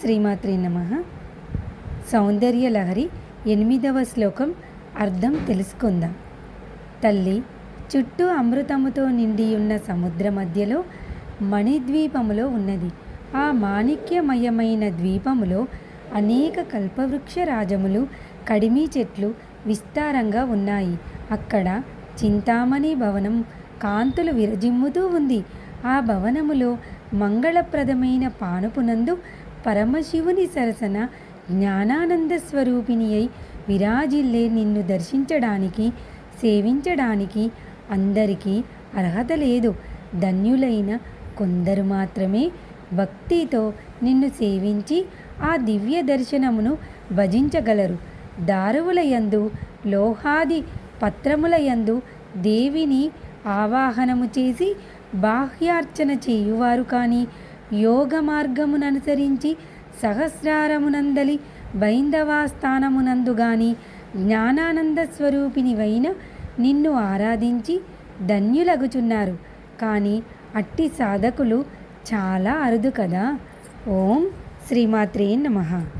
శ్రీమాత్రే నమ. సౌందర్యలహరి ఎనిమిదవ శ్లోకం అర్థం తెలుసుకుందాం. తల్లి చుట్టూ అమృతముతో నిండి ఉన్న సముద్ర మధ్యలో మణిద్వీపములో ఉన్నది. ఆ మాణిక్యమయమైన ద్వీపములో అనేక కల్పవృక్ష రాజములు కడిమి చెట్లు విస్తారంగా ఉన్నాయి. అక్కడ చింతామణి భవనం కాంతులు విరజిమ్ముతూ ఉంది. ఆ భవనములో మంగళప్రదమైన పానుపునందు పరమశివుని సరసన జ్ఞానానంద స్వరూపిణి అయి విరాజిల్లే నిన్ను దర్శించడానికి సేవించడానికి అందరికీ అర్హత లేదు. ధన్యులైన కొందరు మాత్రమే భక్తితో నిన్ను సేవించి ఆ దివ్య దర్శనమును భజించగలరు. దారువులయందు లోహాది పత్రములయందు దేవిని ఆవాహనము చేసి బాహ్యార్చన చేయువారు కానీ యోగ మార్గముననుసరించి సహస్రారమునందలి బైందవాస్థానమునందు గాని జ్ఞానానంద స్వరూపినివైన నిన్ను ఆరాధించి ధన్యులగుచున్నారు. కానీ అట్టి సాధకులు చాలా అరుదు కదా. ఓం శ్రీమాత్రే నమః.